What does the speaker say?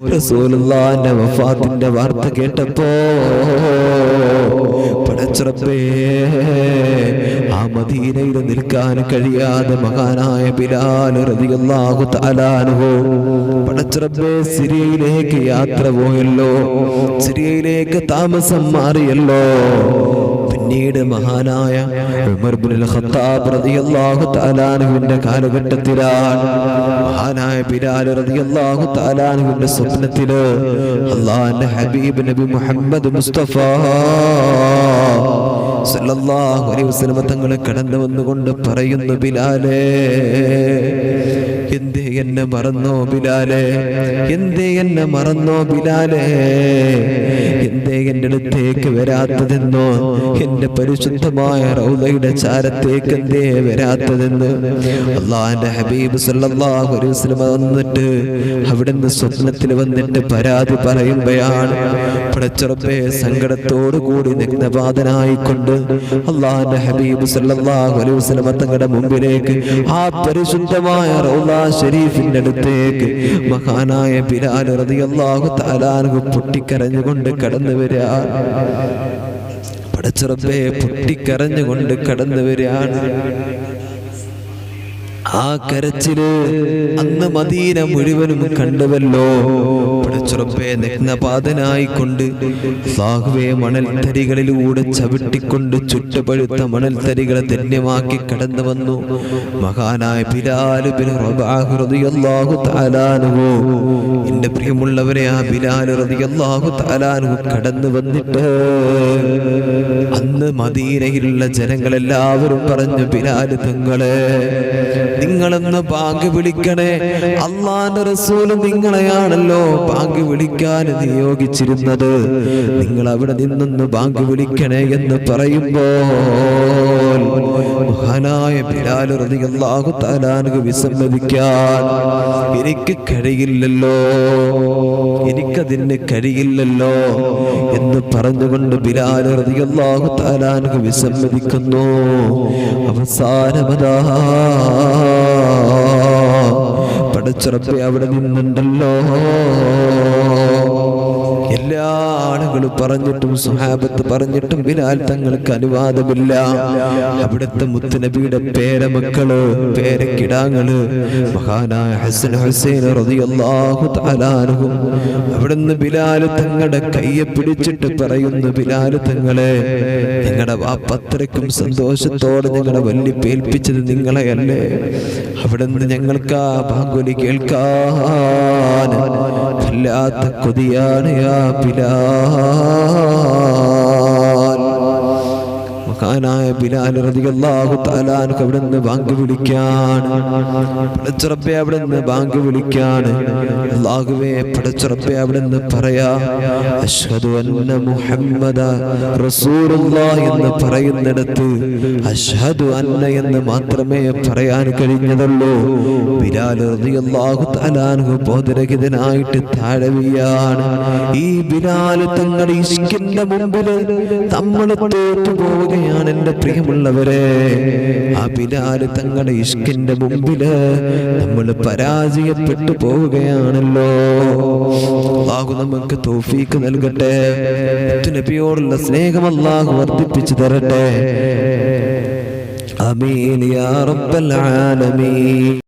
റസൂലുള്ളാന്റെ വഫാത്തിന്റെ വാർത്ത കേട്ടപ്പോ പടച്ചുറപ്പേ ആ മദീനയിൽ നിൽക്കാൻ കഴിയാതെ മഹാനായ ബിലാൽ റളിയല്ലാഹു തആലാഹു പടച്ചുറപ്പേ സിറിയയിലേക്ക് യാത്ര പോയല്ലോ സിറിയയിലേക്ക് താമസം മാറിയല്ലോ പിന്നീട് മഹാനായ ഖത്താബ് കാലഘട്ടത്തിലാണ്. മഹാനായ ബിലാൽ റളിയല്ലാഹു സ്വപ്നത്തിൽ അള്ളാഹിന്റെ ഹബീബ് നബി മുഹമ്മദ് മുസ്തഫ സല്ലല്ലാഹു അലൈഹി കടന്നു വന്നുകൊണ്ട് പറയുന്നു ബിലാലേ എന്തേ എന്നെ മറന്നോ ബിലാലേ? എന്തേ എന്നെ മറന്നോ ബിലാലേ? എന്തേ എന്റെ അടുത്തേക്ക് വരാത്തതെന്നോ? എന്റെ പരിശുദ്ധമായ റൗദയുടെ ചാരത്തേക്ക് എന്തേ വരാത്തതെന്ന്? അള്ളാഹിന്റെ ഹബീബ് സല്ലല്ലാഹു അലൈഹി വസല്ലം വന്നിട്ട് അവിടുന്ന് സ്വപ്നത്തിൽ വന്നിട്ട് പരാതി പറയുമ്പോഴാണ് പടച്ചുറപ്പേ സങ്കടത്തോടു കൂടി നഗ്നപാതനായിക്കൊണ്ട് അള്ളാഹിന്റെ ഹബീബ് സല്ലല്ലാഹു അലൈഹി വസല്ലം തങ്ങളുടെ മുമ്പിലേക്ക് ആ പരിശുദ്ധമായ റൗദ ഷരീഫിന്റെ അടുത്തേക്ക് മഹാനായ ബിലാൽ റളിയല്ലാഹു തആലാഹു പൊട്ടിക്കരഞ്ഞുകൊണ്ട് കടന്നു വരിക. പടച്ചിറപ്പേ പൊട്ടിക്കരഞ്ഞുകൊണ്ട് കടന്നു വരികയാണ് ആ കരച്ചിൽ അന്ന് മദീന മുഴുവനും കണ്ടുവല്ലോ പടച്ചുറപ്പെ നഗ്നപാതനായിക്കൊണ്ട് സാഹുവെ മണൽത്തരികളിലൂടെ ചവിട്ടിക്കൊണ്ട് ചുട്ടുപഴുത്ത മണൽത്തരികളെ ധന്യമാക്കി കടന്നു വന്നു. മഹാനായ എന്റെ പ്രിയമുള്ളവരെ ആ ബിലാൽ റളിയല്ലാഹു തആലാനുഹു കടന്നു വന്നിട്ട് അന്ന് മദീനയിലുള്ള ജനങ്ങളെല്ലാവരും പറഞ്ഞു ബിലാൽ തങ്ങളെ നിങ്ങളെന്ന് പാങ്ക് വിളിക്കണേ. അള്ളാന്റെ റസൂൽ നിങ്ങളെയാണല്ലോ ബാങ്ക് വിളിക്കാൻ നിയോഗിച്ചിരുന്നത്. നിങ്ങൾ അവിടെ നിന്നൊന്ന് ബാങ്ക് വിളിക്കണേ എന്ന് പറയുമ്പോൾ മഹാനായ ബിലാൽ റളിയല്ലാഹു തആലാനു വിസമ്മതിക്കാൻ എനിക്ക് കഴിയില്ലല്ലോ. എനിക്കതിന് കഴിയില്ലല്ലോ എന്ന് പറഞ്ഞുകൊണ്ട് ബിലാൽ റളിയല്ലാഹു തആലാനു വിസമ്മതിക്കുന്നു. അവസാനമതാ പടച്ചുറപ്പെ അവിടെ നിന്നുണ്ടല്ലോ. എല്ലാ ആളുകളും പറഞ്ഞിട്ടും സുഹാബത്ത് പറഞ്ഞിട്ടും ബിലാൽ തങ്ങൾക്ക് അനുവാദമില്ല. അവിടുത്തെ മുത്തുനബിയുടെ പേരമക്കൾ പേരക്കിടാങ്ങൾ മഹാനായ ഹസൻ ഹുസൈൻ അവിടുന്ന് ബിലാൽ തങ്ങളുടെ കയ്യെ പിടിച്ചിട്ട് പറയുന്നു ബിലാൽ തങ്ങളെ നിങ്ങളുടെ വാപ്പത്രയ്ക്കും സന്തോഷത്തോടെ ഞങ്ങളെ വല്ലിപ്പേൽപ്പിച്ചത് നിങ്ങളെയല്ലേ? അവിടുന്ന് ഞങ്ങൾക്ക് ആ ബാങ്കുലി കേൾക്കാൻ കൊതിയാണ് യാ ബിലാൽ മഹാനായ ബിലാൽ റളിയല്ലാഹു വിളിക്കാണ്. അല്ലാഹുവേ പറയാ അഷ്ഹദു അന്ന മുഹമ്മദ എന്ന് പറയുന്നിടത്ത് അഷ്ഹദു അന്ന എന്ന് മാത്രമേ പറയാൻ കഴിഞ്ഞതുള്ളൂ. ബിലാൽ റളിയല്ലാഹു തആലാനു ബോധരഹിതനായിട്ട് താഴെ വീഴാണ് ഈ ബിലാൽ തങ്ങളുടെ ഇഷ്കിന്റെ മുമ്പിൽ നമ്മൾ തോറ്റു പോവുകയാണ് പ്രിയമുള്ളവരെ ആ ബിലാൽ തങ്ങളുടെ ഇഷ്കിന്റെ മുമ്പിൽ നമ്മൾ പരാജയപ്പെട്ടു പോവുകയാണല്ലോ. അള്ളാഹു നമുക്ക് തോഫീക്ക് നൽകട്ടെ. നബിയോടുള്ള സ്നേഹം അള്ളാഹു വർദ്ധിപ്പിച്ചു തരട്ടെ. അമീൻ യാ റബ്ബൽ ആലമീൻ.